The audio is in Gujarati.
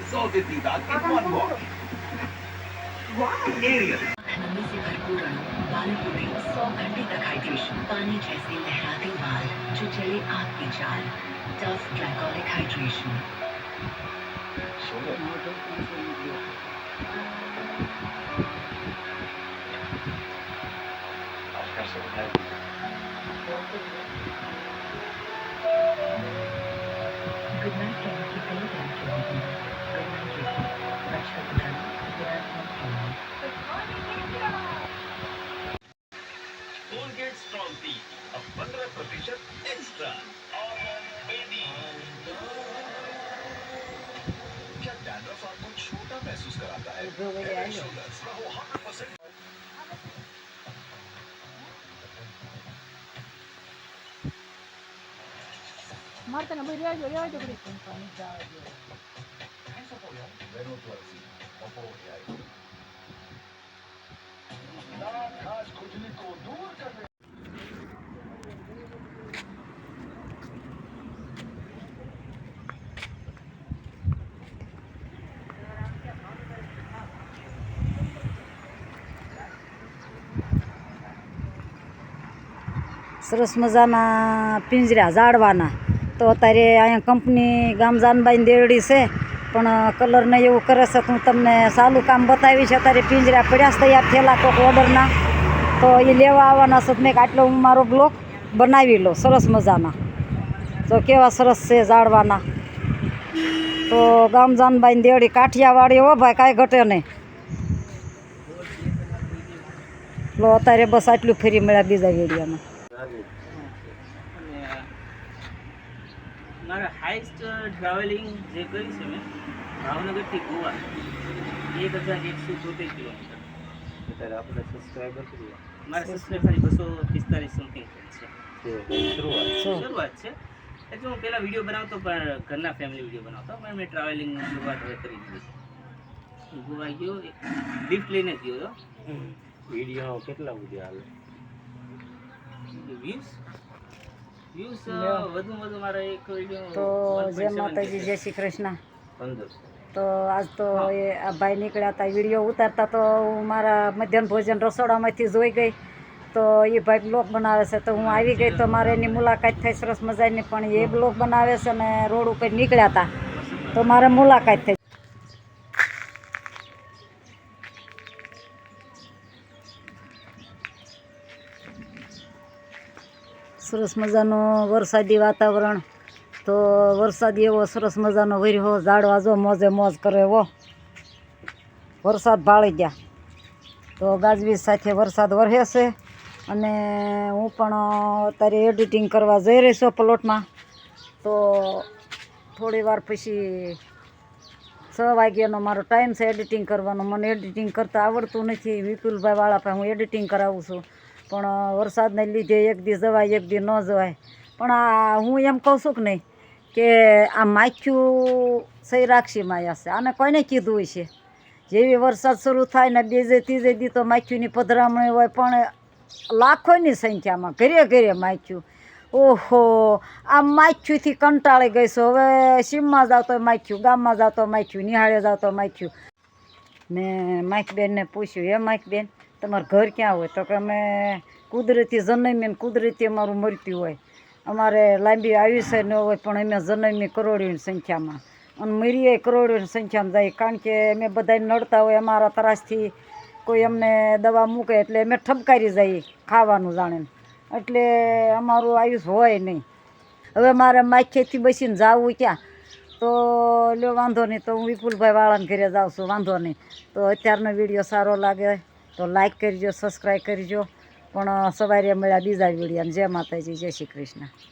सौ से दांत in one wash. Ariel. नमी से भरपूर अणु बाल को दे सौ घंटे तक हाइड्रेशन पानी जैसे लहराते बाल जो चले आपकी चाल tough glycolic hydration Marta, no me voy a llorar, yo creo que વેનું તુલસી બપોરે આવી નામ ખાસ ખુજલી કો દૂર કરે સરસ મજાના પિંજરા જાળવાના તો અત્યારે અહીંયા કંપની ગામ દેરડી છે. પણ કલરને એવું કરે છે હું તમને સાલું કામ બતાવી છે અત્યારે પિંજરા પડ્યા તૈયાર થયેલા કોઈક ઓર્ડરના. તો એ લેવા આવવાના છે મેં આટલો હું મારો બ્લોક બનાવી લો, સરસ મજાના. તો કેવા સરસ છે ઝાડવાના તો ગામ જાનબાઈ દેવડી કાઠિયાવાડી, હો ભાઈ, કાંઈ ઘટે નહીં. લો, અત્યારે બસ આટલું ફેરી મળ્યા બીજા વિડીયોમાં અને મારા હાઈસ્ટ ટ્રાવેલિંગ જે કરી છે મેં ભાવનગરથી ગોવા એક હજાર એકસો તોતેર કિલોમીટર. અત્યારે આપણે સબસ્ક્રાઈબર કરીએ મારા સબસ્ક્રાઈબર બસો પિસ્તાલીસ સમથિંગ છે. તે શરૂઆત શરૂઆત છે. એટલે હું પહેલાં વીડિયો બનાવતો પણ ઘરના ફેમિલી વીડિયો બનાવતો પણ મેં ટ્રાવેલિંગની શરૂઆત હવે કરી દીધી ગોવા ગયો લિફ્ટ લઈને ગયો. હતો વીડિયો કેટલા વીડિયો હાલે? વ્યૂઝ તો જય માતાજી જય શ્રી કૃષ્ણ. તો આજ તો એ આ ભાઈ નીકળ્યા હતા વીડિયો ઉતારતા તો હું મારા મધ્યાહન ભોજન રસોડામાંથી જોઈ ગઈ. તો એ ભાઈ બ્લોક બનાવે છે. તો હું આવી ગઈ તો મારે એની મુલાકાત થઈ સરસ મજાની. પણ એ બ્લોક બનાવે છે અને રોડ ઉપર નીકળ્યા હતા. તો મારે મુલાકાત થઈ સરસ મજાનું વરસાદી વાતાવરણ. તો વરસાદ એવો સરસ મજાનો વર્યો, ઝાડવા જો મોજે મોજ કરે એવો વરસાદ ભાળી ગયા. તો ગાજવીજ સાથે વરસાદ વરસે છે. અને હું પણ અત્યારે એડિટિંગ કરવા જઈ રહી છું પ્લોટમાં. તો થોડી વાર પછી છ વાગ્યાનો મારો ટાઈમ છે એડિટિંગ કરવાનો. મને એડિટિંગ કરતાં આવડતું નથી. વિપુલભાઈ વાળા હું એડિટિંગ કરાવું છું. પણ વરસાદને લીધે એક દી જવાય, એક દી ન જવાય. પણ આ હું એમ કહું છું કે નહીં, કે આ માખ્યું રાખશી માયા છે. આને કોઈને કીધું હોય છે? જેવી વરસાદ શરૂ થાય ને બીજે ત્રીજે દી તો માખ્યુંની પધરામણી હોય, પણ લાખોની સંખ્યામાં ઘરે ઘરે માખ્યું. ઓહો, આ માખ્યુંથી કંટાળી ગઈ છું. હવે સીમમાં જાવ તો માખ્યું, ગામમાં જાવ તો માખ્યું, નિહાળે જાવ તો માખ્યું. મેં માઇકબેનને પૂછ્યું, હે માઇકબેન તમારું ઘર ક્યાં હોય? તો કે અમે કુદરતી જન્મી કુદરતી અમારું મૃત્યુ હોય. અમારે લાંબી આયુષ્ય ન હોય, પણ અમે જન્મી કરોડોની સંખ્યામાં. અને મરીએ કરોડોની સંખ્યામાં જાય. કારણ કે અમે બધા નડતા હોય, અમારા ત્રાસથી કોઈ અમને દવા મૂકે એટલે અમે ઠપકારી જઈએ ખાવાનું જાણે એટલે અમારું આયુષ હોય નહીં. હવે મારે માખેથી બેસીને જવું ક્યાં? તો લ્યો વાંધો નહીં. તો હું વિપુલભાઈ વાળાને ઘરે જાઉં છું. વાંધો નહીં. તો અત્યારનો વીડિયો સારો લાગે. તો લાઈક કરજો સબસ્ક્રાઈબ કરજો. પણ સવારે મળ્યા બીજા વિડીયા જય માતાજી, જય શ્રી કૃષ્ણ.